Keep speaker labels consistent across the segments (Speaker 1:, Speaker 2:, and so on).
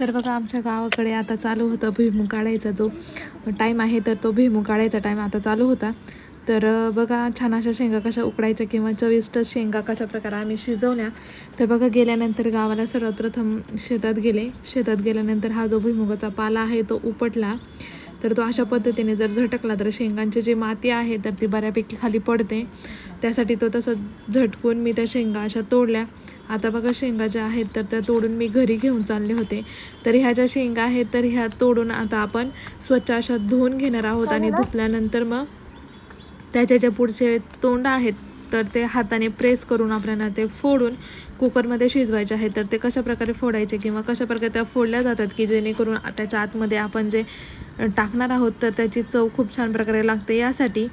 Speaker 1: तर बघा आमच्या गावाकडे आता चालू होतं भुईमुग काढायचा जो टाईम आहे तर तो भुईमुग काढायचा टाईम आता चालू होता. तर बघा छान अशा शेंगा कशा उकडायच्या किंवा चविष्ट शेंगा कशा प्रकारे आम्ही शिजवल्या. तर बघा गेल्यानंतर गावाला सर्वात प्रथम शेतात गेले. शेतात गेल्यानंतर हा जो भुईमुगाचा पाला आहे तो उपटला. तर तो अशा पद्धतीने जर झटकला तर शेंगांची जी माती आहे तर ती बऱ्यापैकी खाली पडते. त्यासाठी तो तसं झटकून मी त्या शेंगा अशा तोडल्या. आता बघा शेंगा ज्या आहेत तर त्या तोडून मी घरी घेऊन चालले होते. तर ह्या ज्या शेंगा आहेत तर ह्या तोडून आता आपण स्वच्छ अशा धुवून घेणार आहोत आणि धुतल्यानंतर मग त्याचे जे पुढचे तोंड आहेत तर ते हाताने प्रेस करून आपल्याला ते फोडून कुकरमध्ये शिजवायचे आहेत. तर ते कशा प्रकारे फोडायचे किंवा कशा प्रकारे त्या फोडल्या जातात की जेणेकरून त्याच्या आतमध्ये आपण जे टाकणार आहोत तर त्याची चव खूप छान प्रकारे लागते. यासाठी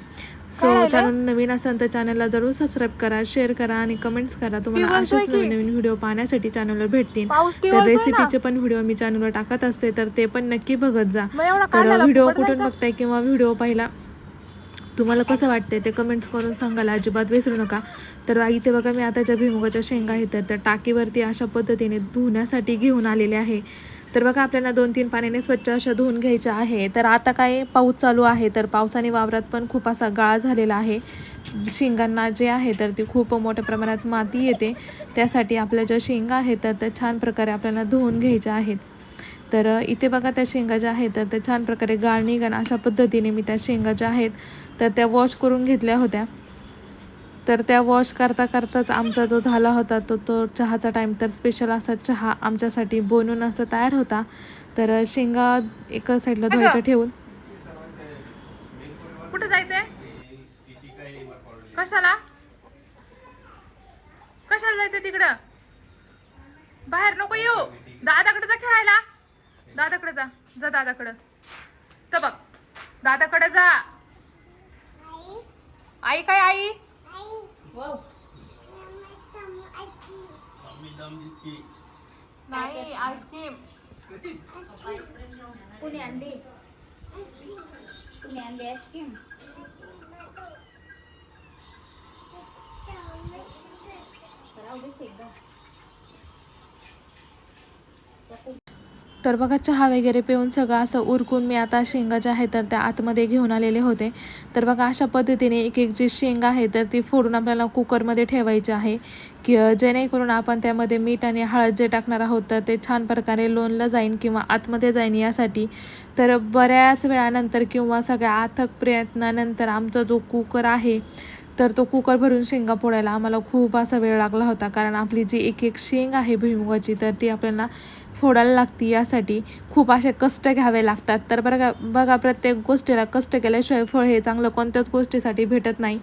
Speaker 1: सो चॅनल नवीन असेल तर चॅनलला जरूर सबस्क्राईब करा शेअर करा आणि कमेंट्स करा. तुम्हाला असेच नवीन नवीन व्हिडिओ पाहण्यासाठी चॅनलवर भेटतील. तर रेसिपीचे पण व्हिडिओ मी चॅनलवर टाकत असते तर ते पण नक्की बघत जा. तर व्हिडिओ कुठून बघताय किंवा व्हिडिओ पाहिला? तुम्हाला कसं वाटतंय ते कमेंट्स करून सांगायला अजिबात विसरू नका. तर इथे बघा मी आता ज्या भुईमुगाच्या शेंगा आहेत तर त्या टाकीवरती अशा पद्धतीने धुण्यासाठी घेऊन आलेले आहे. तर बघा आपल्याला दोन तीन पाण्याने स्वच्छ अशा धुवून घ्यायच्या आहे तर आता काय पाऊस चालू आहे तर पावसाने वावरात पण खूप असा गाळा झालेला आहे. शेंगांना जे आहे तर ती खूप मोठ्या प्रमाणात माती येते. त्यासाठी आपल्या ज्या शेंगा आहेत तर त्या छान प्रकारे आपल्याला धुवून घ्यायच्या आहेत. तर इथे बघा त्या शेंगा ज्या आहेत तर त्या छान प्रकारे गाळ निघण अशा पद्धतीने मी त्या शेंगा ज्या आहेत तर त्या वॉश करून घेतल्या होत्या. तर त्या वॉश करता करताच आमचा जो झाला होता तो तो चहाचा टाईम तर स्पेशल असा चहा आमच्यासाठी बनवून असा तयार होता. तर शेंगा एका साईडला धुवायच्या ठेवून.
Speaker 2: कुठे जायचंय? कशाला? कशाला जायचंय तिकडं? बाहेर नको येऊ. दादाकडे जा खेळायला. दादाकडे जा. जा दादाकडं. तर बघ दादाकडे जा. आई काय आई? नाही आईस्क्रीम
Speaker 3: कुणी आणली कुणी आणली आईस्क्रीम राहू दे शेकदा.
Speaker 1: तर बघा चहा वगैरे पिऊन सगळं असं उरकून मी आता शेंगा ज्या आहेत तर त्या आतमध्ये घेऊन आलेले होते. तर बघा अशा पद्धतीने एक एक जी शेंगा आहे तर ती फोडून आपल्याला कुकरमध्ये ठेवायची आहे. की जेणेकरून आपण त्यामध्ये मीठ आणि हळद जे टाकणार आहोत तर ते छान प्रकारे लोणलं जाईन किंवा आतमध्ये जाईन यासाठी. तर बऱ्याच वेळानंतर किंवा सगळ्या अथक प्रयत्नानंतर आमचा जो कुकर आहे तर तो कुकर भरून शेंगा फोडायला आम्हाला खूप असा वेळ लागला होता. कारण आपली जी एक एक शेंग आहे भुईमुगाची तर ती आपल्याला फोडायला लागते. यासाठी खूप असे कष्ट घ्यावे लागतात. तर बघा बघा प्रत्येक गोष्टीला कष्ट केल्याशिवाय फळ हे चांगलं कोणत्याच गोष्टीसाठी भेटत नाही.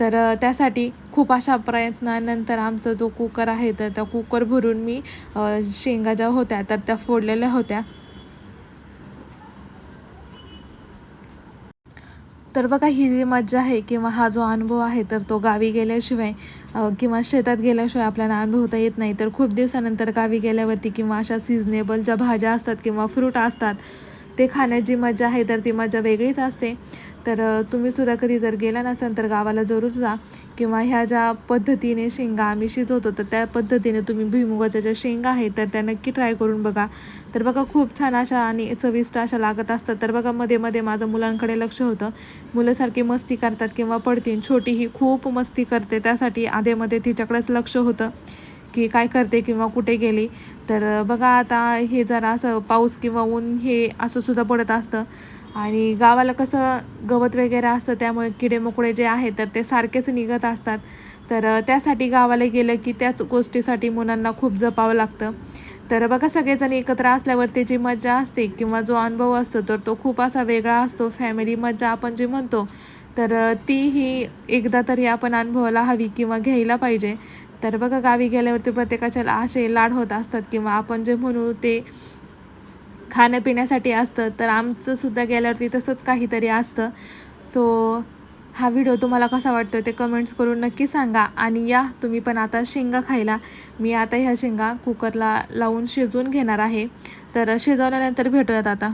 Speaker 1: तर त्यासाठी खूप अशा प्रयत्नानंतर आमचा जो कुकर आहे तर त्या कुकर भरून मी शेंगा ज्या होत्या तर त्या फोडलेल्या होत्या. तर बघा ही जी मज्जा आहे किंवा हा जो अनुभव आहे तर तो गावी गेल्याशिवाय किंवा शेतात गेल्याशिवाय आपल्याला अनुभवता येत नाही. तर खूप दिवसानंतर गावी गेल्यावरती किंवा अशा सिजनेबल ज्या भाज्या असतात किंवा फ्रूट असतात ते खाण्याची मजा आहे तर ती मजा वेगळीच असते. तर तुम्ही सुद्धा कधी जर गेला नसाल तर गावाला जरूर जा. किंवा ह्या ज्या पद्धतीने शेंगा आम्ही शिजवतो तर त्या पद्धतीने तुम्ही भुईमुगाच्या ज्या शेंगा आहेत तर त्या नक्की ट्राय करून बघा. तर बघा खूप छान अशा आणि चविष्ट अशा लागत असतात. तर बघा मध्ये मध्ये माझं मुलांकडे लक्ष होतं. मुलं सारखी मस्ती करतात किंवा पडतील छोटी ही खूप मस्ती करते. त्यासाठी आधेमध्ये तिच्याकडेच लक्ष होतं की काय करते किंवा कुठे गेली. तर बघा आता हे जरा असं पाऊस किंवा ऊन हे असं सुद्धा पडत असतं. आणि गावाला कसं गवत वगैरे असतं त्यामुळे किडे मकोडे जे आहेत तर ते सारखेच निघत असतात. तर त्यासाठी गावाला गेलं की त्याच गोष्टीसाठी मुलांना खूप जपावं लागतं. तर बघा सगळेजण एकत्र असल्यावरती जी मजा असते किंवा जो अनुभव असतो तर तो खूप असा वेगळा असतो. फॅमिली मजा आपण जे म्हणतो तर ती ही एकदा तरी आपण अनुभवायला हवी किंवा घ्यायला पाहिजे. तर बघा गावी गेल्यावरती प्रत्येकाच्या असे लाड होत असतात किंवा आपण जे म्हणू ते खाण्यापिण्यासाठी असतं तर आमचंसुद्धा गेल्यावरती तसंच काहीतरी असतं. सो हा व्हिडिओ तुम्हाला कसा वाटतो ते कमेंट्स करून नक्की सांगा. आणि या तुम्ही पण आता शेंगा खायला. मी आता ह्या शेंगा कुकरला लावून शिजवून घेणार आहे. तर शिजवल्यानंतर भेटूयात आता.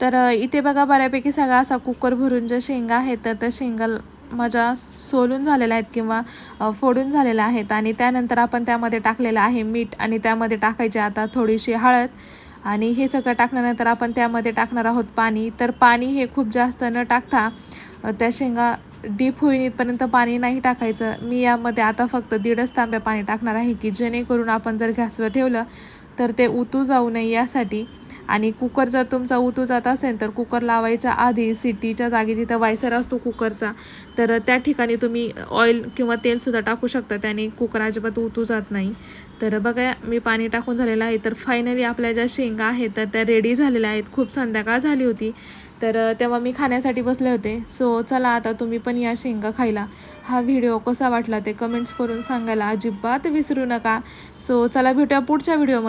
Speaker 1: तर इथे बघा बऱ्यापैकी सगळा असा कुकर भरून ज्या शेंगा आहेत तर त्या शेंगा माझ्या सोलून झालेल्या आहेत किंवा फोडून झालेल्या आहेत. आणि त्यानंतर आपण त्यामध्ये टाकलेलं आहे मीठ आणि त्यामध्ये टाकायची आता थोडीशी हळद. आणि हे सगळं टाकल्यानंतर आपण त्यामध्ये टाकणार आहोत पाणी. तर पाणी हे खूप जास्त न टाकता त्या शेंगा डीप होईन इथपर्यंत पाणी नाही टाकायचं. मी यामध्ये आता फक्त दीडच तांब्या पाणी टाकणार आहे की जेणेकरून आपण जर गॅसवर ठेवलं तर ते उतू जाऊ नये यासाठी. आणि कुकर जर तुमचा उतू जात असेल तर कुकर लावायच्या आधी सिटीच्या जागी जिथं वायसर असतो कुकरचा तर त्या ठिकाणी तुम्ही ऑइल किंवा तेलसुद्धा टाकू शकता. त्याने कुकर अजिबात उतू जात नाही. तर बघा मी पाणी टाकून झालेलं आहे. तर फायनली आपल्या ज्या शेंगा आहेत तर त्या रेडी झालेल्या आहेत. खूप संध्याकाळ झाली होती. तर तेव्हा मी खाण्यासाठी बसले होते. सो चला आता तुम्ही पण या शेंगा खायला. हा व्हिडिओ कसा वाटला ते कमेंट्स करून सांगायला अजिबात विसरू नका. सो चला भेटूया पुढच्या व्हिडिओमध्ये